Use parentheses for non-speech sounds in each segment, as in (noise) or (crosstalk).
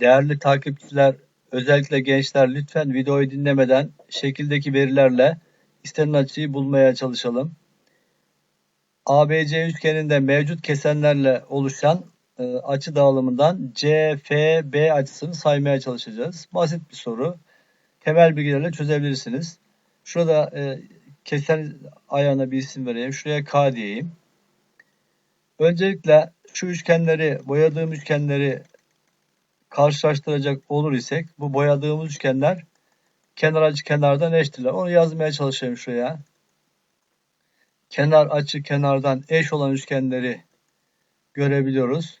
Değerli takipçiler, özellikle gençler lütfen videoyu dinlemeden şekildeki verilerle istenen açıyı bulmaya çalışalım. ABC üçgeninde mevcut kesenlerle oluşan e, açı dağılımından CFB açısını saymaya çalışacağız. Basit bir soru. Temel bilgilerle çözebilirsiniz. Şurada e, kesen ayağına bir isim vereyim. Şuraya K diyeyim. Öncelikle şu üçgenleri, boyadığım üçgenleri karşılaştıracak olur isek bu boyadığımız üçgenler kenar açı kenardan eşittirler. Onu yazmaya çalışayım şuraya. Kenar açı kenardan eş olan üçgenleri görebiliyoruz.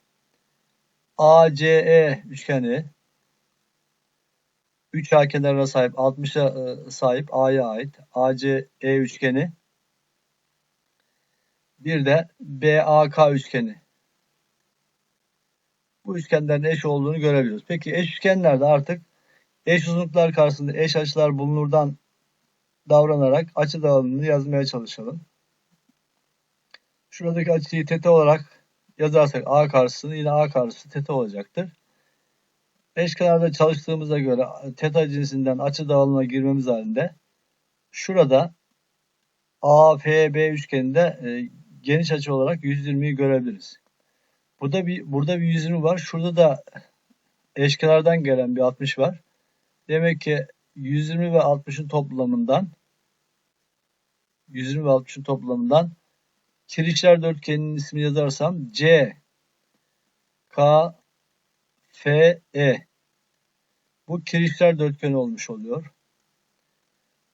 ACE üçgeni 3A kenarına sahip 60'a e, sahip A'ya ait ACE üçgeni bir de BAK üçgeni bu üçgenlerin eş olduğunu görebiliyoruz. Peki eş üçgenlerde artık eş uzunluklar karşısında eş açılar bulunurdan davranarak açı dağılımını yazmaya çalışalım. Şuradaki açıyı teta olarak yazarsak A karşısını yine A karşısı teta olacaktır. Eşkenarda çalıştığımıza göre teta cinsinden açı dağılımına girmemiz halinde şurada AFB üçgeninde e, geniş açı olarak 120'yi görebiliriz. Burada bir burada bir 120 var. Şurada da eşkenardan gelen bir 60 var. Demek ki 120 ve 60'ın toplamından 120 ve 60'ın toplamından kirişler dörtgeninin ismini yazarsam C K F E bu kirişler dörtgeni olmuş oluyor.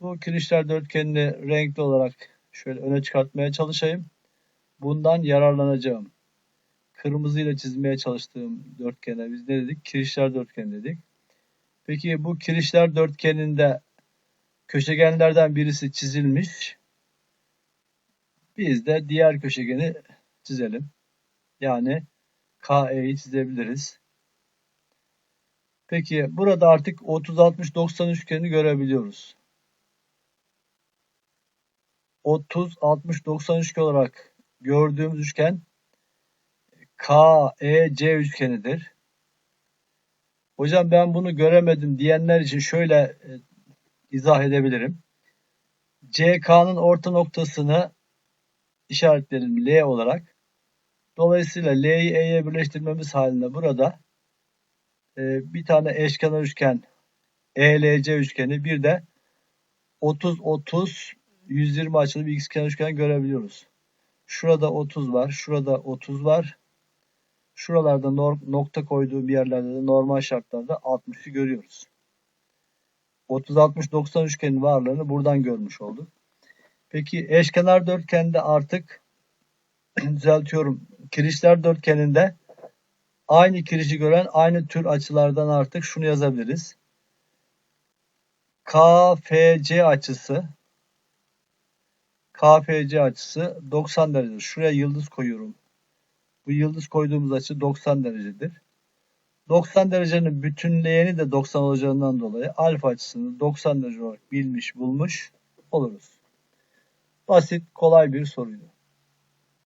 Bu kirişler dörtgenini renkli olarak şöyle öne çıkartmaya çalışayım. Bundan yararlanacağım kırmızıyla çizmeye çalıştığım dörtgene biz ne dedik? Kirişler dörtgeni dedik. Peki bu kirişler dörtgeninde köşegenlerden birisi çizilmiş. Biz de diğer köşegeni çizelim. Yani KE'yi çizebiliriz. Peki burada artık 30-60-90 üçgenini görebiliyoruz. 30-60-90 üçgen olarak gördüğümüz üçgen KEC üçgenidir. Hocam ben bunu göremedim diyenler için şöyle e, izah edebilirim. CK'nın orta noktasını işaretledim L olarak. Dolayısıyla L'yi E'ye birleştirmemiz halinde burada e, bir tane eşkenar üçgen ELC üçgeni bir de 30 30 120 açılı bir ikizkenar üçgen görebiliyoruz. Şurada 30 var, şurada 30 var. Şuralarda nokta koyduğu bir yerlerde de normal şartlarda 60'ı görüyoruz. 30-60-90 üçgenin varlığını buradan görmüş olduk. Peki eşkenar dörtgende artık (clears throat) düzeltiyorum. Kirişler dörtgeninde aynı kirişi gören aynı tür açılardan artık şunu yazabiliriz. KFC açısı KFC açısı 90 derece. Şuraya yıldız koyuyorum. Bu yıldız koyduğumuz açı 90 derecedir. 90 derecenin bütünleyeni de 90 olacağından dolayı alfa açısını 90 derece olarak bilmiş bulmuş oluruz. Basit, kolay bir soruydu.